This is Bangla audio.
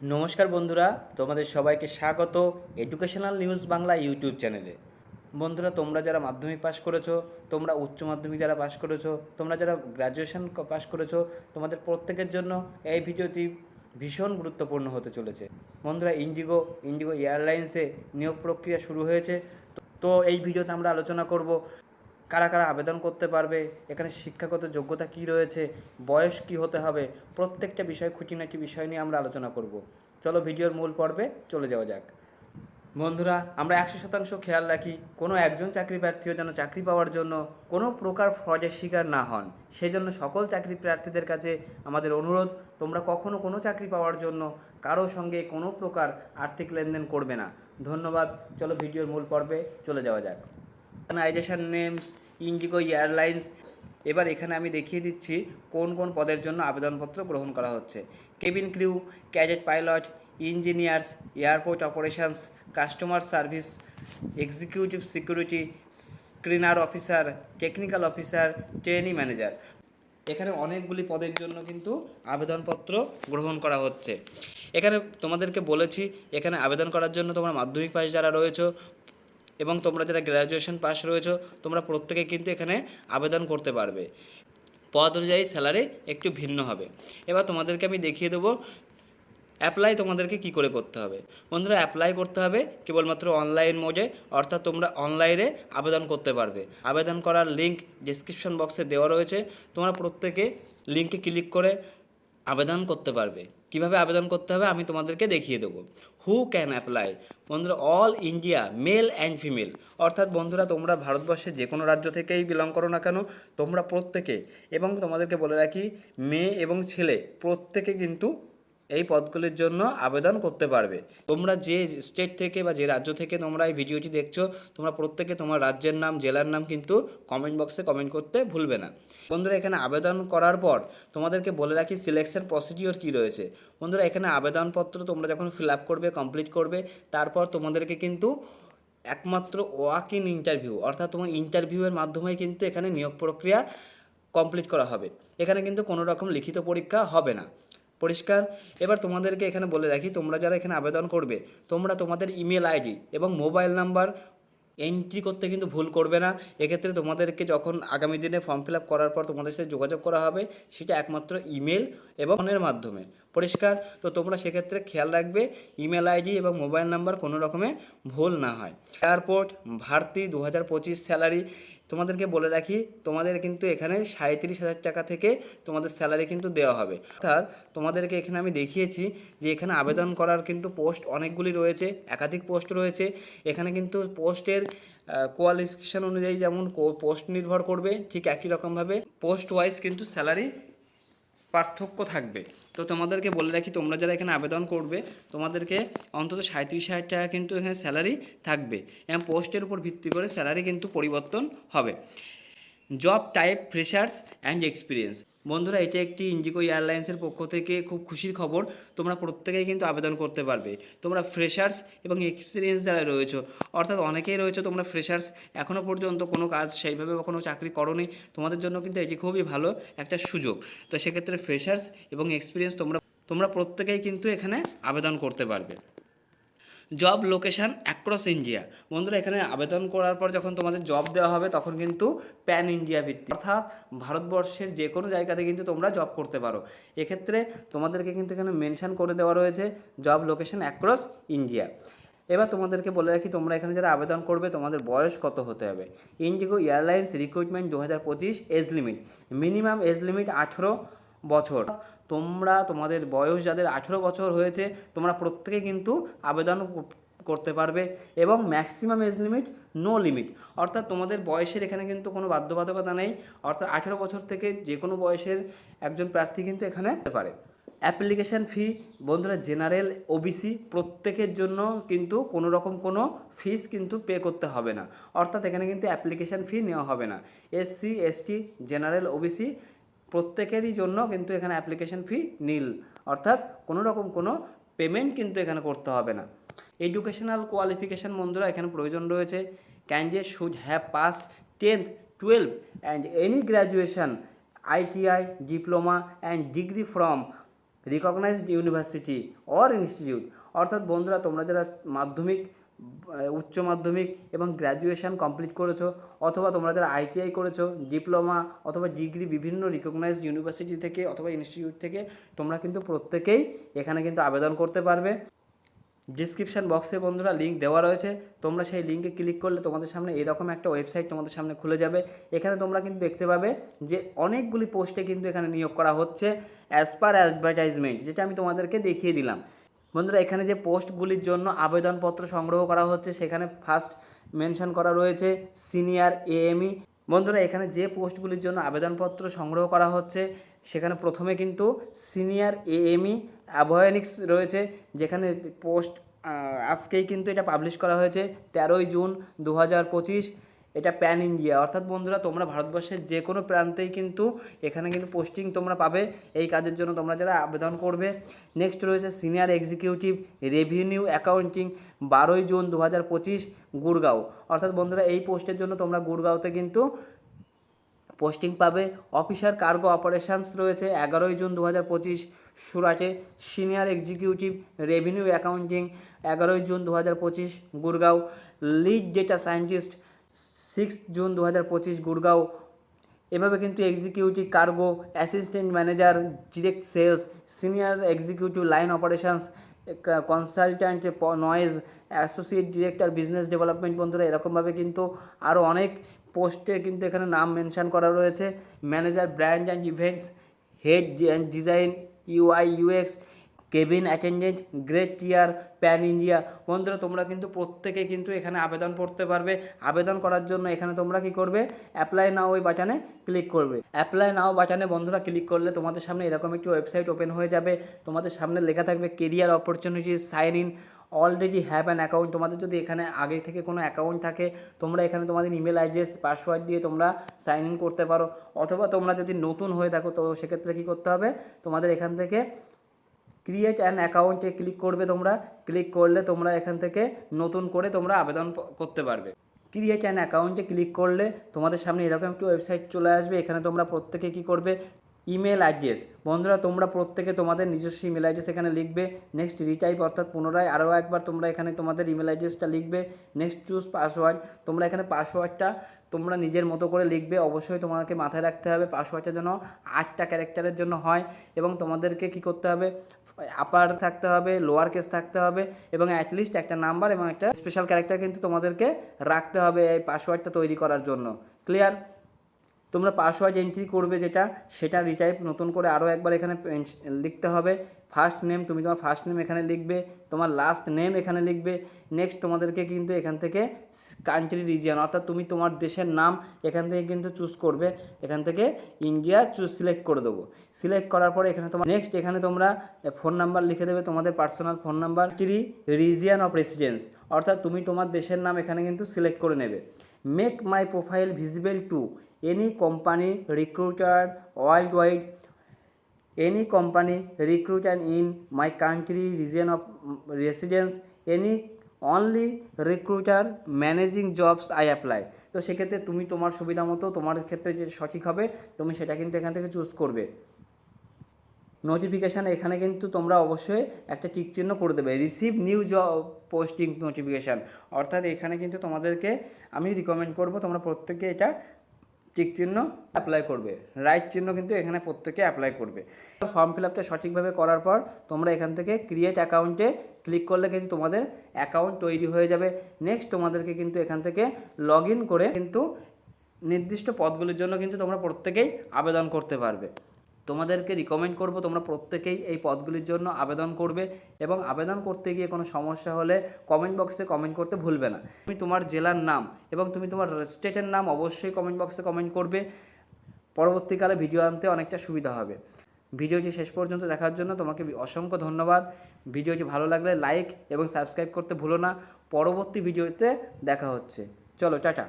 নমস্কার বন্ধুরা, তোমাদের সবাইকে স্বাগত এডুকেশনাল নিউজ বাংলা ইউটিউব চ্যানেলে বন্ধুরা, তোমরা যারা মাধ্যমিক পাশ করেছ, তোমরা উচ্চ মাধ্যমিক যারা পাশ করেছ, তোমরা যারা গ্র্যাজুয়েশন পাশ করেছ, তোমাদের প্রত্যেকের জন্য এই ভিডিওটি ভীষণ গুরুত্বপূর্ণ হতে চলেছে। বন্ধুরা ইন্ডিগো ইন্ডিগো এয়ারলাইন্সে নিয়োগ প্রক্রিয়া শুরু হয়েছে। তো এই ভিডিওতে আমরা আলোচনা করব কারা কারা আবেদন করতে পারবে? এখানে শিক্ষাগত যোগ্যতা কি রয়েছে? বয়স কি হতে হবে? প্রত্যেকটা বিষয় খুঁটিনাটি বিষয় নিয়ে আমরা আলোচনা করব। চলো ভিডিওর মূল পর্বে চলে যাওয়া যাক। বন্ধুরা, আমরা একশো শতাংশ খেয়াল রাখি, কোনো একজন চাকরি প্রার্থীও যেন চাকরি পাওয়ার জন্য কোনো প্রকার ফ্রডের শিকার না হন। সেই জন্য সকল চাকরি প্রার্থীদের কাছে আমাদের অনুরোধ, তোমরা কখনো কোনো চাকরি পাওয়ার জন্য কারও সঙ্গে কোনো প্রকার আর্থিক লেনদেন করবে না। ধন্যবাদ। চলো ভিডিওর মূল পর্বে চলে যাওয়া যাক। অর্গানাইজেশন নেমস ইন্ডিগো এয়ারলাইন্স এবার এখানে আমি দেখিয়ে দিচ্ছি কোন কোন পদের জন্য আবেদনপত্র গ্রহণ করা হচ্ছে। Cabin crew cadet pilot engineers airport operations customer service executive security screener officer technical officer training manager এখানে অনেকগুলি পদের জন্য কিন্তু আবেদনপত্র গ্রহণ করা হচ্ছে। এখানে তোমাদেরকে বলেছি, এখানে আবেদন করার জন্য তোমরা মাধ্যমিক পাশ যারা রয়েছো এবং তোমরা যারা গ্র্যাজুয়েশন পাস রয়েছো, তোমরা প্রত্যেকে কিন্তু এখানে আবেদন করতে পারবে। পদ অনুযায়ী স্যালারি একটু ভিন্ন হবে। এবার তোমাদেরকে আমি দেখিয়ে দেবো অ্যাপ্লাই তোমাদেরকে কি করে করতে হবে। বন্ধুরা অ্যাপ্লাই করতে হবে কেবলমাত্র অনলাইন মোডে অর্থাৎ তোমরা অনলাইনে আবেদন করতে পারবে। আবেদন করার লিঙ্ক ডিসক্রিপশন বক্সে দেওয়া রয়েছে। তোমরা প্রত্যেকে লিঙ্কে ক্লিক করে আবেদন করতে পারবে। কীভাবে আবেদন করতে হবে আমি তোমাদেরকে দেখিয়ে দেবো। হু ক্যান অ্যাপ্লাই বন্ধুরা all India male and female অর্থাৎ বন্ধুরা, তোমরা ভারতবর্ষের যে কোনো রাজ্য থেকেই বিলং করো না কেন, তোমরা প্রত্যেকে, এবং তোমাদেরকে বলে রাখি, মেয়ে এবং ছেলে প্রত্যেকে কিন্তু এই পদগুলির জন্য আবেদন করতে পারবে। তোমরা যে স্টেট থেকে বা যে রাজ্য থেকে তোমরা এই ভিডিওটি দেখছ, তোমরা প্রত্যেকে তোমার রাজ্যের নাম, জেলার নাম কিন্তু কমেন্ট বক্সে কমেন্ট করতে ভুলবে না। বন্ধুরা, এখানে আবেদন করার পর তোমাদেরকে বলে রাখি সিলেকশন প্রসিডিওর কী রয়েছে। বন্ধুরা, এখানে আবেদনপত্র তোমরা যখন ফিল আপ করবে কমপ্লিট করবে, তারপর তোমাদেরকে কিন্তু একমাত্র ওয়াক ইন ইন্টারভিউ অর্থাৎ তোমার ইন্টারভিউয়ের মাধ্যমে কিন্তু এখানে নিয়োগ প্রক্রিয়া কমপ্লিট করা হবে। এখানে কিন্তু কোনো রকম লিখিত পরীক্ষা হবে না। পরিষ্কার। এবার তোমাদেরকে এখানে বলে রাখি, তোমরা যারা এখানে আবেদন করবে, তোমরা তোমাদের ইমেল আইডি এবং মোবাইল নাম্বার এন্ট্রি করতে কিন্তু ভুল করবে না। এক্ষেত্রে তোমাদেরকে যখন আগামী দিনে ফর্ম ফিল করার পর তোমাদের সাথে যোগাযোগ করা হবে, সেটা একমাত্র ইমেল এবং ফোনের মাধ্যমে। পরিষ্কার। তো তোমরা সেক্ষেত্রে খেয়াল রাখবে ইমেল আইডি এবং মোবাইল নাম্বার কোনো রকমে ভুল না হয়। এয়ারপোর্ট ভারতী দু হাজার পঁচিশ স্যালারি তোমাদেরকে বলে রাখি, তোমাদের কিন্তু এখানে সাঁত্রিশ হাজার টাকা থেকে তোমাদের স্যালারি কিন্তু দেওয়া হবে। অর্থাৎ তোমাদেরকে এখানে আমি দেখিয়েছি যে এখানে আবেদন করার কিন্তু পোস্ট অনেকগুলি রয়েছে, একাধিক পোস্ট রয়েছে। এখানে কিন্তু পোস্টের কোয়ালিফিকেশান অনুযায়ী যেমন পোস্ট নির্ভর করবে, ঠিক একই রকমভাবে। পোস্ট ওয়াইজ কিন্তু স্যালারি পার্থক্য থাকবে। তো তোমাদেরকে বলে রাখি, তোমরা যারা এখানে আবেদন করবে, তোমাদেরকে অন্তত সাঁত্রিশ হাজার টাকা কিন্তু এখানে স্যালারি থাকবে এবং পোস্টের উপর ভিত্তি করে স্যালারি কিন্তু পরিবর্তন হবে। Job type freshers and experience বন্ধুরা, এটা একটি ইন্ডিগো এয়ারলাইন্সের পক্ষ থেকে খুব খুশির খবর। তোমরা প্রত্যেকেই কিন্তু আবেদন করতে পারবে। তোমরা ফ্রেশার্স এবং এক্সপিরিয়েন্স যারা রয়েছে, অর্থাৎ অনেকেই রয়েছে, তোমরা ফ্রেশার্স এখনও পর্যন্ত কোনো কাজ সেইভাবে কোনো চাকরি করনি, তোমাদের জন্য কিন্তু এটি খুবই ভালো একটা সুযোগ। তো সেক্ষেত্রে ফ্রেশার্স এবং এক্সপিরিয়েন্স তোমরা তোমরা প্রত্যেকেই কিন্তু এখানে আবেদন করতে পারবে। জব লোকেশান অ্যাক্রস ইন্ডিয়া বন্ধুরা, এখানে আবেদন করার পর যখন তোমাদের জব দেওয়া হবে, তখন কিন্তু প্যান ইন্ডিয়া ভিত্তিক। অর্থাৎ ভারতবর্ষের যে কোনো জায়গাতে কিন্তু তোমরা জব করতে পারো। এক্ষেত্রে তোমাদেরকে কিন্তু এখানে মেনশন করে দেওয়া রয়েছে জব লোকেশান অ্যাক্রস ইন্ডিয়া এবার তোমাদেরকে বলে রাখি, তোমরা এখানে যারা আবেদন করবে, তোমাদের বয়স কত হতে হবে? ইন্ডিগো এয়ারলাইন্স রিক্রুটমেন্ট দু হাজার পঁচিশ age limit minimum age limit আঠেরো বছর। তোমরা, তোমাদের বয়স যাদের আঠেরো বছর হয়েছে, তোমরা প্রত্যেকে কিন্তু আবেদন করতে পারবে এবং maximum age limit no limit অর্থাৎ তোমাদের বয়সের এখানে কিন্তু কোনো বাধ্যবাধকতা নেই। অর্থাৎ আঠেরো বছর থেকে যে কোনো বয়সের একজন প্রার্থী কিন্তু এখানে পারে। অ্যাপ্লিকেশান ফি বন্ধুরা জেনারেল ওবিসি প্রত্যেকের জন্য কিন্তু কোনো রকম কোনো ফিস কিন্তু পে করতে হবে না। অর্থাৎ এখানে কিন্তু অ্যাপ্লিকেশান ফি নেওয়া হবে না। এসসি এসটি জেনারেল ওবিসি প্রত্যেকেরই জন্য কিন্তু এখানে অ্যাপ্লিকেশন ফি নীল। অর্থাৎ কোনো রকম কোনো পেমেন্ট কিন্তু এখানে করতে হবে না। এডুকেশনাল কোয়ালিফিকেশান বন্ধুরা, এখানে প্রয়োজন রয়েছে। Candidate should have passed tenth twelve and any graduation ITI diploma and degree from recognised university or institute অর্থাৎ বন্ধুরা, তোমরা যারা মাধ্যমিক উচ্চ মাধ্যমিক এবং গ্র্যাজুয়েশন কমপ্লিট করেছ, অথবা তোমরা যারা আইটিআই করেছ ডিপ্লোমা অথবা ডিগ্রি বিভিন্ন রিকগনাইজড ইউনিভার্সিটি থেকে অথবা ইনস্টিটিউট থেকে, তোমরা কিন্তু প্রত্যেকেই এখানে কিন্তু আবেদন করতে পারবে। ডিসক্রিপশন বক্সে বন্ধুরা লিঙ্ক দেওয়া রয়েছে, তোমরা সেই লিঙ্কে ক্লিক করলে তোমাদের সামনে এরকম একটা ওয়েবসাইট তোমাদের সামনে খুলে যাবে। এখানে তোমরা কিন্তু দেখতে পাবে যে অনেকগুলি পোস্টে কিন্তু এখানে নিয়োগ করা হচ্ছে অ্যাজ পার অ্যাডভার্টাইজমেন্ট যেটা আমি তোমাদেরকে দেখিয়ে দিলাম। বন্ধুরা, এখানে যে পোস্টগুলির জন্য আবেদনপত্র সংগ্রহ করা হচ্ছে, সেখানে ফার্স্ট মেনশন করা রয়েছে সিনিয়র এএমই বন্ধুরা, এখানে যে পোস্টগুলির জন্য আবেদনপত্র সংগ্রহ করা হচ্ছে, সেখানে প্রথমে কিন্তু সিনিয়র এএমই অ্যাভয়েনিক্স রয়েছে, যেখানে পোস্ট আজকেই কিন্তু এটা পাবলিশ করা হয়েছে, তেরোই জুন দু হাজার পঁচিশ। এটা প্যান ইন্ডিয়া অর্থাৎ বন্ধুরা, তোমরা ভারতবর্ষের যে কোনো প্রান্তেই কিন্তু এখানে কিন্তু পোস্টিং তোমরা পাবে। এই কাজের জন্য তোমরা যারা আবেদন করবে নেক্সট রয়েছে সিনিয়র এক্সিকিউটিভ রেভিনিউ অ্যাকাউন্টিং বারোই জুন দু হাজার পঁচিশ গুড়গাঁও। অর্থাৎ বন্ধুরা, এই পোস্টের জন্য তোমরা গুড়গাঁওতে কিন্তু পোস্টিং পাবে। অফিসার কার্গো অপারেশনস রয়েছে এগারোই জুন দু হাজার পঁচিশ সুরাটে। সিনিয়র এক্সিকিউটিভ রেভিনিউ অ্যাকাউন্টিং এগারোই জুন দু হাজার পঁচিশ Gurgaon. Lead data scientist six June দু হাজার পঁচিশ গুড়গাঁও। এভাবে কিন্তু executive cargo assistant manager direct sales senior executive line operations consultant noise associate director business development বন্ধুরা এরকমভাবে কিন্তু আরও অনেক পোস্টে কিন্তু এখানে নাম মেনশন করা রয়েছে। Manager brand and events head and design UI UX cabin attendant, great tier, pan India. বন্ধুরা, তোমরা কিন্তু প্রত্যেকে কিন্তু এখানে আবেদন করতে পারবে। আবেদন করার জন্য এখানে তোমরা কি করবে? অ্যাপ্লাই নাও ওই বাটনে ক্লিক করবে। অ্যাপ্লাই নাও বাটনে বন্ধুরা ক্লিক করলে তোমাদের সামনে এরকম একটি ওয়েবসাইট ওপেন হয়ে যাবে। তোমাদের সামনে লেখা থাকবে career opportunities sign in already have an account তোমাদের যদি এখানে আগে থেকে কোনো অ্যাকাউন্ট থাকে, তোমরা এখানে তোমাদের ইমেল অ্যাড্রেস পাসওয়ার্ড দিয়ে তোমরা সাইন ইন করতে পারো। অথবা তোমরা যদি নতুন হয়ে থাকো, তো সেক্ষেত্রে কী করতে হবে? তোমাদের এখান থেকে ক্রিয়েট অ্যান অ্যাকাউন্টে ক্লিক করবে তোমরা ক্লিক করলে তোমরা এখান থেকে নতুন করে তোমরা আবেদন করতে পারবে। ক্রিয়েট অ্যান অ্যাকাউন্টে ক্লিক করলে তোমাদের সামনে এরকম একটি ওয়েবসাইট চলে আসবে, এখানে তোমরা প্রত্যেকে কী করবে? ইমেল অ্যাড্রেস বন্ধুরা, তোমরা প্রত্যেকে তোমাদের নিজস্ব ইমেল অ্যাড্রেস এখানে লিখবে। নেক্সট রিটাইপ অর্থাৎ পুনরায় আরও একবার তোমরা এখানে তোমাদের ইমেল অ্যাড্রেসটা লিখবে। নেক্সট চুজ পাসওয়ার্ড তোমরা এখানে পাসওয়ার্ডটা তোমরা নিজের মতো করে লিখবে, অবশ্যই তোমাকে মাথায় রাখতে হবে পাসওয়ার্ডটা যেন আটটা ক্যারেক্টারের জন্য হয় এবং তোমাদেরকে কি করতে হবে? আপার থাকতে হবে লোয়ার কেস থাকতে হবে এবং অ্যাটলিস্ট একটা নাম্বার এবং একটা স্পেশাল ক্যারেক্টার কিন্তু তোমাদেরকে রাখতে হবে এই পাসওয়ার্ডটা তৈরি করার জন্য। ক্লিয়ার তোমরা পাসওয়ার্ড এন্ট্রি করবে যেটা, সেটা রিটাইপ নতুন করে আরও একবার এখানে লিখতে হবে। ফার্স্ট নেম তুমি তোমার ফার্স্ট নেম এখানে লিখবে, তোমার লাস্ট নেম এখানে লিখবে। নেক্সট তোমাদেরকে কিন্তু এখান থেকে কান্ট্রি রিজিয়ন অর্থাৎ তুমি তোমার দেশের নাম এখান থেকে কিন্তু চুজ করবে। এখান থেকে ইন্ডিয়া চুজ সিলেক্ট করে দেবো। সিলেক্ট করার পরে এখানে তোমার নেক্সট এখানে তোমরা ফোন নাম্বার লিখে দেবে, তোমাদের personal phone number three region of residence অর্থাৎ তুমি তোমার দেশের নাম এখানে কিন্তু সিলেক্ট করে নেবে। Make my profile visible to company recruiter worldwide any company recruiter in my country region of mm, residence any only recruiter managing jobs i apply. তো সেক্ষেত্রে তুমি তোমার সুবিধা মতো তোমার ক্ষেত্রে যে সঠিক হবে তুমি সেটা কিন্তু এখান থেকে চুজ করবে। নোটিফিকেশান এখানে কিন্তু তোমরা অবশ্যই একটা টিক চিহ্ন করে দেবে। Receive new job posting notification অর্থাৎ এখানে কিন্তু তোমাদেরকে আমি রিকমেন্ড করব তোমরা প্রত্যেকে এটা টিক চিহ্ন অ্যাপ্লাই করবে। রাইট চিহ্ন কিন্তু এখানে প্রত্যেকে অ্যাপ্লাই করবে। ফর্ম ফিল আপটা সঠিকভাবে করার পর তোমরা এখান থেকে ক্রিয়েট অ্যাকাউন্টে ক্লিক করলে কিন্তু তোমাদের অ্যাকাউন্ট তৈরি হয়ে যাবে। নেক্সট তোমাদেরকে কিন্তু এখান থেকে লগ করে কিন্তু নির্দিষ্ট পদগুলির জন্য কিন্তু তোমরা প্রত্যেকেই আবেদন করতে পারবে। তোমাদেরকে রিকমেন্ড করব তোমরা প্রত্যেকেই এই পদগুলির জন্য আবেদন করবে এবং আবেদন করতে গিয়ে কোনো সমস্যা হলে কমেন্ট বক্সে কমেন্ট করতে ভুলবে না। তুমি তোমার জেলার নাম এবং তুমি তোমার স্টেটের নাম অবশ্যই কমেন্ট বক্সে কমেন্ট করবে। পরবর্তীকালে ভিডিও আনতে অনেকটা সুবিধা হবে। ভিডিওটি শেষ পর্যন্ত দেখার জন্য তোমাকে অসংখ্য ধন্যবাদ। ভিডিওটি ভালো লাগলে লাইক এবং সাবস্ক্রাইব করতে ভুলো না। পরবর্তী ভিডিওতে দেখা হচ্ছে। চলো, টাটা।